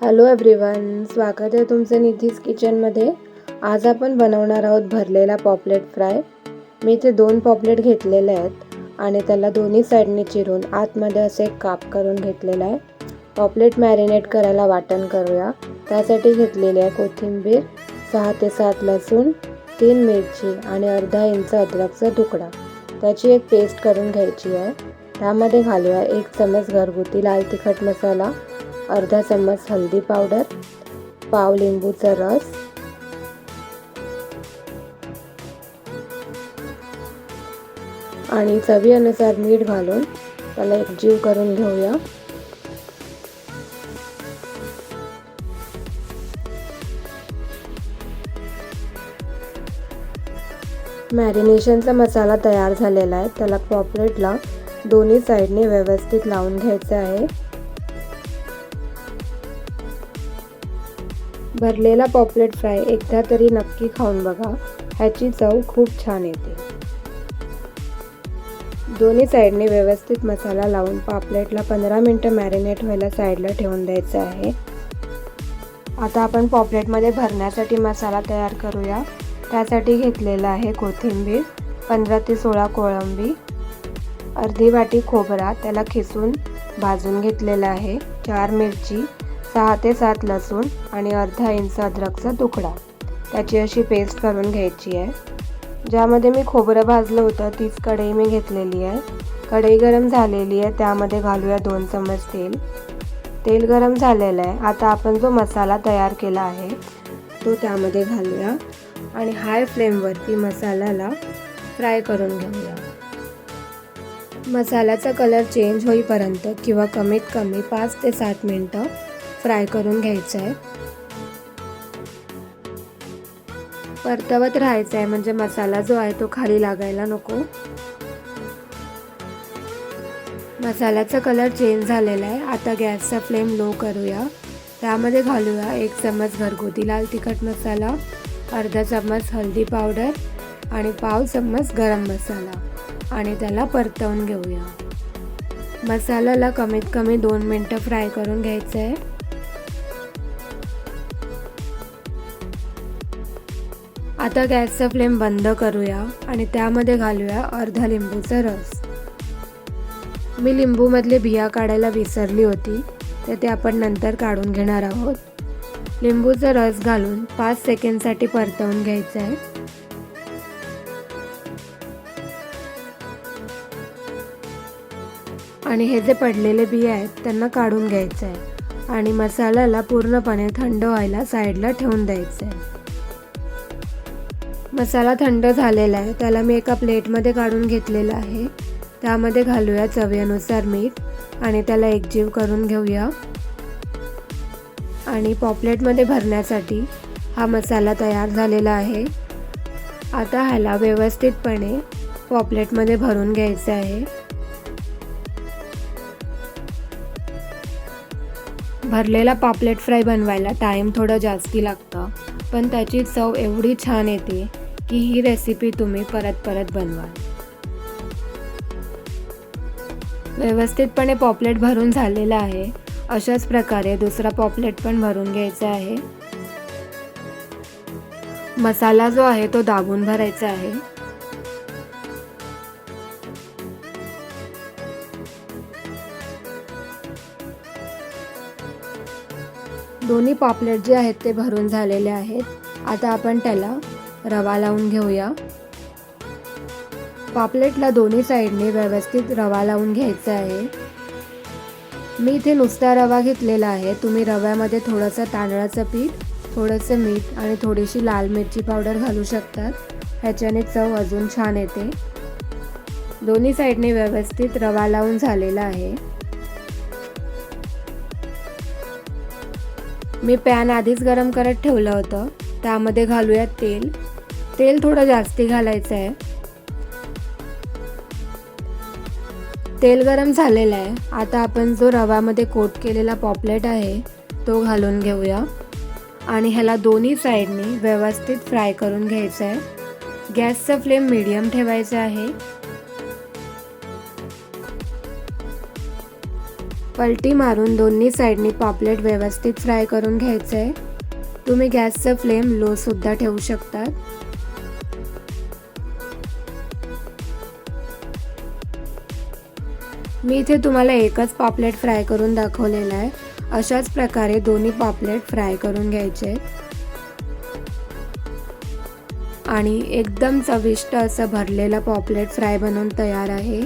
Hello everyone स्वागत आहे तुमचं निधीज किचनमध्ये आज आपण बनवणार आहोत भरलेला पॉपलेट फ्राय मी इथे दोन पॉपलेट घेतलेले आहेत आणि त्याला दोन्ही साईडने चिरून आतमध्ये असे एक काप करून घेतलेला आहे. पॉपलेट मॅरिनेट करायला वाटण करूया. त्यासाठी घेतलेली आहे कोथिंबीर सहा ते सात लसूण तीन मिरची आणि अर्धा इंच अद्रकचा तुकडा. त्याची एक पेस्ट करून घ्यायची आहे. त्यामध्ये घालूया एक चमच घरगुती लाल तिखट मसाला अर्धा चम्मच हल्दी पावडर पाव लिंबूचा रस आणि चवीनुसार मीठ घालून त्याला एकजीव करून घेऊया. मॅरिनेशनचा मसाला तयार झालेला आहे. त्याला पॉपलेटला दोन्ही साईडने व्यवस्थित लावून घ्यायचं आहे. भरलेला पॉपलेट फ्राय एकदा तरी नक्की खाऊन बघा. ह्याची चव खूप छान येते. दोन्ही साईडने व्यवस्थित मसाला लावून पापलेटला पंधरा मिनटं मॅरिनेट व्हायला साईडला ठेवून द्यायचं आहे. आता आपण पॉपलेटमध्ये भरण्यासाठी मसाला तयार करूया. त्यासाठी घेतलेला आहे कोथिंबीर पंधरा ते सोळा कोळंबी अर्धी वाटी खोबरा त्याला खिसून भाजून घेतलेला आहे चार मिरची सहा ते सात लसूण आणि अर्धा इंच अद्रकचा तुकडा. त्याची अशी पेस्ट करून घ्यायची आहे. ज्यामध्ये मी खोबरं भाजलं होतं तीच कढई मी घेतलेली आहे. कढई गरम झालेली आहे त्यामध्ये घालूया दोन चम्मच तेल. तेल गरम झालेलं आहे. आता आपण जो मसाला तयार केला आहे तो त्यामध्ये घालूया. आणि हाय फ्लेमवरती मसाल्याला फ्राय करून घेऊया. मसाल्याचा कलर चेंज होईपर्यंत किंवा कमीत कमी पाच ते सात मिनटं फ्राय करून घ्यायचं आहे. परतवत राहायचं आहे म्हणजे मसाला जो आहे तो खाली लागायला नको. मसाल्याचा कलर चेंज झालेला आहे. आता गॅसचा फ्लेम लो करूया. त्यामध्ये घालूया एक चम्मच घरगुती लाल तिखट मसाला अर्धा चम्मच हळदी पावडर आणि पाव चम्मच गरम मसाला. आणि त्याला परतवून घेऊया. मसाल्याला कमीत कमी दोन मिनटं फ्राय करून घ्यायचं आहे. आता गॅसचा फ्लेम बंद करूया आणि त्यामध्ये घालूया अर्धा लिंबूचा रस. मी लिंबूमधले बिया काढायला विसरली होती तर ते आपण नंतर काढून घेणार आहोत. लिंबूचा रस घालून पाच सेकंडसाठी परतवून घ्यायचं आहे आणि हे जे पडलेले बिया आहेत त्यांना काढून घ्यायचं आहे आणि मसाल्याला पूर्णपणे थंड व्हायला साईडला ठेवून द्यायचं आहे मसाला थंड झालेला आहे. त्याला मी एका प्लेटमध्ये काढून घेतलेला आहे. त्यामध्ये घालूया चवीनुसार मीठ आणि त्याला एकजीव करून घेऊया. आणि पॉपलेटमध्ये भरण्यासाठी हा मसाला तयार झालेला आहे. आता ह्याला व्यवस्थितपणे पॉपलेटमध्ये भरून घ्यायचं आहे. भरलेला पापलेट फ्राय बनवायला टाईम थोडं जास्ती लागतं पण त्याची चव एवढी छान येते की ही रेसिपी तुम्ही परत परत बनवाल व्यवस्थितपणे पॉपलेट भरून झालेला आहे. अशाच प्रकारे दुसरा पॉपलेट पण भरून घ्यायचा आहे. मसाला जो आहे तो दाबून भरायचा आहे. दोन्ही पॉपलेट जे आहेत ते भरून झालेले आहेत. आता आपण त्याला रवा लावून घेऊया. पापलेटला दोन्ही साईडने व्यवस्थित रवा लावून घ्यायचा आहे. मी इथे नुसता रवा घेतलेला आहे. तुम्ही रव्यामध्ये थोडंसं तांदळाचं पीठ थोडंसं मीठ आणि थोडीशी लाल मिरची पावडर घालू शकतात. ह्याच्याने चव अजून छान येते. दोन्ही साईडने व्यवस्थित रवा लावून झालेला आहे. मी पॅन आधीच गरम करत ठेवलं होतं. त्यामध्ये घालूयात तेल. तेल थोडं जास्ती घालायचं आहे. तेल गरम झालेलं आहे. आता आपण जो रवामध्ये कोट केलेला पॉपलेट आहे तो घालून घेऊया. आणि ह्याला दोन्ही साईडनी व्यवस्थित फ्राय करून घ्यायचं आहे. गॅसचा फ्लेम मिडियम ठेवायचा आहे. पलटी मारून दोन्ही साईडनी पॉपलेट व्यवस्थित फ्राय करून घ्यायचं आहे. तुम्ही गॅसचं फ्लेम लो सुद्धा ठेवू शकतात. मी इथे तुम्हाला एकच पापलेट फ्राय करून दाखवलेला आहे. अशाच प्रकारे दोन्ही पापलेट फ्राय करून घ्यायचे. आणि एकदम चविष्ट असं भरलेलं पॉपलेट फ्राय बनवून तयार आहे.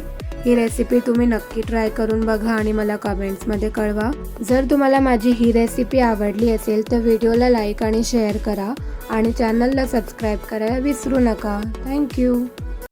ही रेसिपी तुम्ही नक्की ट्राय करून बघा आणि मला कमेंट्समध्ये कळवा. जर तुम्हाला माझी ही रेसिपी आवडली असेल तर व्हिडिओला लाईक आणि शेअर करा. आणि चॅनलला सबस्क्राईब करायला विसरू नका. थँक्यू